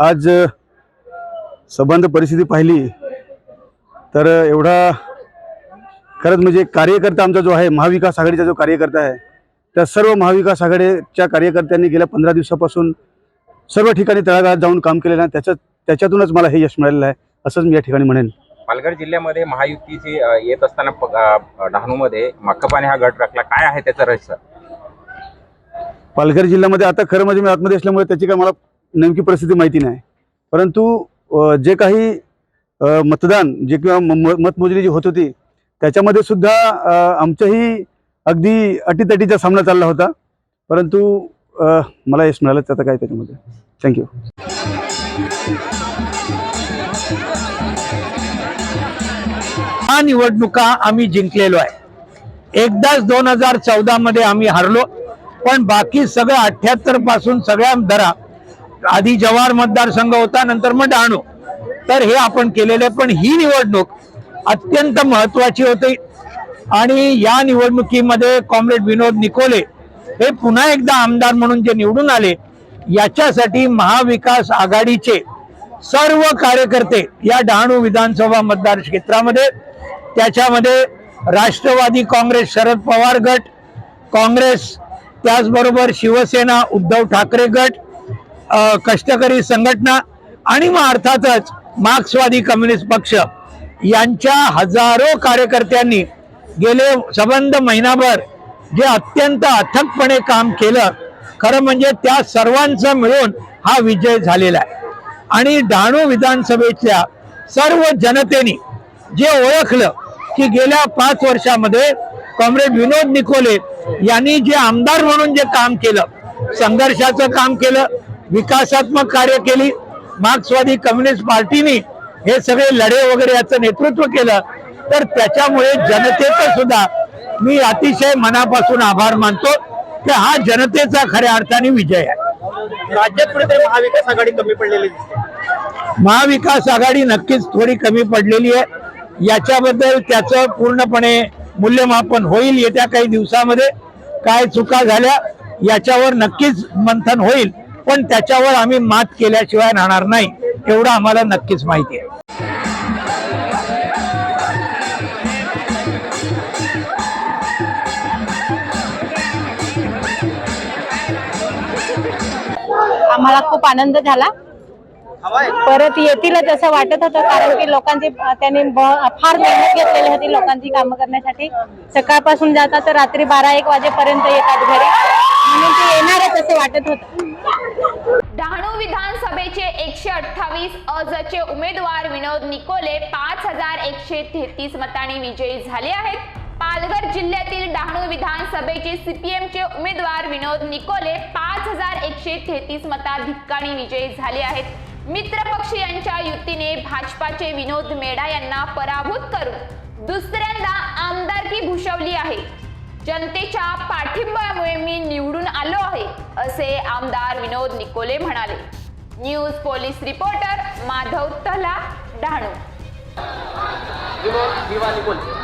आज संबंध परिस्थिती पाहिली तर एवढा खरंच म्हणजे कार्यकर्ता आमचा जो आहे महाविकास आघाडीचा जो कार्यकर्ता आहे त्या सर्व महाविकास आघाडीच्या कार्यकर्त्यांनी गेल्या पंधरा दिवसापासून सर्व ठिकाणी तळागाळात जाऊन काम केलेलं आहे त्याच्या त्याच्यातूनच मला हे यश मिळालेलं आहे असंच मी या ठिकाणी म्हणेन. पालघर जिल्ह्यामध्ये महायुतीची येत असताना डहाणूमध्ये मक्कपाने हा गट राखला. काय आहे त्याचं रहस्य? पालघर जिल्ह्यामध्ये आता खरं म्हणजे मी आतमध्ये असल्यामुळे त्याची काय मला नेमकी परिस्थिती माहिती नाही. परंतु जे काही मतदान जे किंवा मतमोजणी जी होत होती त्याच्यामध्ये सुद्धा आमच्याही अगदी अटीतटीचा सामना चालला होता. परंतु मला यश मिळालं त्याचं काय त्याच्यामध्ये. थँक्यू हा निवडणुका आम्ही जिंकलेलो आहे. एकदाच दोन हजार चौदा मध्ये आम्ही हरलो पण बाकी सगळं अठ्याहत्तरपासून सगळ्या दरा आधी जवाहर मतदारसंघ होता नंतर मग डहाणू. तर हे आपण केलेलं आहे पण ही निवडणूक अत्यंत महत्वाची होती. आणि या निवडणुकीमध्ये कॉम्रेड विनोद निकोले हे पुन्हा एकदा आमदार म्हणून जे निवडून आले याच्यासाठी महाविकास आघाडीचे सर्व कार्यकर्ते या डहाणू विधानसभा मतदार क्षेत्रामध्ये त्याच्यामध्ये राष्ट्रवादी काँग्रेस शरद पवार गट काँग्रेस त्याचबरोबर शिवसेना उद्धव ठाकरे गट कष्टकरी संघटना आणि मग अर्थातच मार्क्सवादी कम्युनिस्ट पक्ष यांच्या हजारो कार्यकर्त्यांनी गेले सबंध महिनाभर जे अत्यंत अथकपणे काम केलं खरं म्हणजे त्या सर्वांचं मिळून हा विजय झालेला आहे. आणि डहाणू विधानसभेच्या सर्व जनतेने जे ओळखलं की गेल्या पाच वर्षामध्ये कॉम्रेड विनोद निकोले यांनी जे आमदार म्हणून जे काम केलं संघर्षाचं काम केलं विकासात्मक कार्य केली मार्क्सवादी कम्युनिस्ट पार्टीने हे सगळे लढे वगैरे याचं नेतृत्व केलं तर त्याच्यामुळे जनतेचं सुद्धा मी अतिशय मनापासून आभार मानतो की हा जनतेचा खऱ्या अर्थाने विजय आहे. राज्यात कुठेतरी महाविकास आघाडी कमी पडलेली दिसते. महाविकास आघाडी नक्कीच थोडी कमी पडलेली आहे. याच्याबद्दल त्याचं पूर्णपणे मूल्यमापन होईल येत्या काही दिवसामध्ये. काय चुका झाल्या याच्यावर नक्कीच मंथन होईल. पण त्याच्यावर आम्ही मात केल्याशिवाय राहणार नाही. एवढं आम्हाला नक्कीच माहिती आहे. आम्हाला खूप आनंद झाला. परत येतीलच असं वाटत होतं कारण की लोकांची त्यांनी फार मेहनत घेतलेली होती लोकांची कामं करण्यासाठी. सकाळपासून जातात तर रात्री बारा एक वाजेपर्यंत येतात घरी. म्हणून ते येणारच असं वाटत होतं. डहाणू विधानसभेचे एकशे अठ्ठावीस अजचे उमेदवार विनोद निकोले पाच हजार एकशे तेहतीस मतांनी विजयी झाले आहेत. पालघर जिल्ह्यातील डहाणू विधानसभेचे सीपीएमचे उमेदवार विनोद निकोले पाच हजार एकशे तेहतीस मताधिक्याने विजयी झाले आहेत. मित्र पक्ष यांच्या युतीने भाजपाचे विनोद मेढा यांना पराभूत करून दुसऱ्यांदा आमदारकी भूषवली आहे. जनतेच्या पाठिंब्यामुळे मी निवडून आलो आहे असे आमदार विनोद निकोले म्हणाले. न्यूज पोलीस रिपोर्टर माधव तला डहाणू विनोद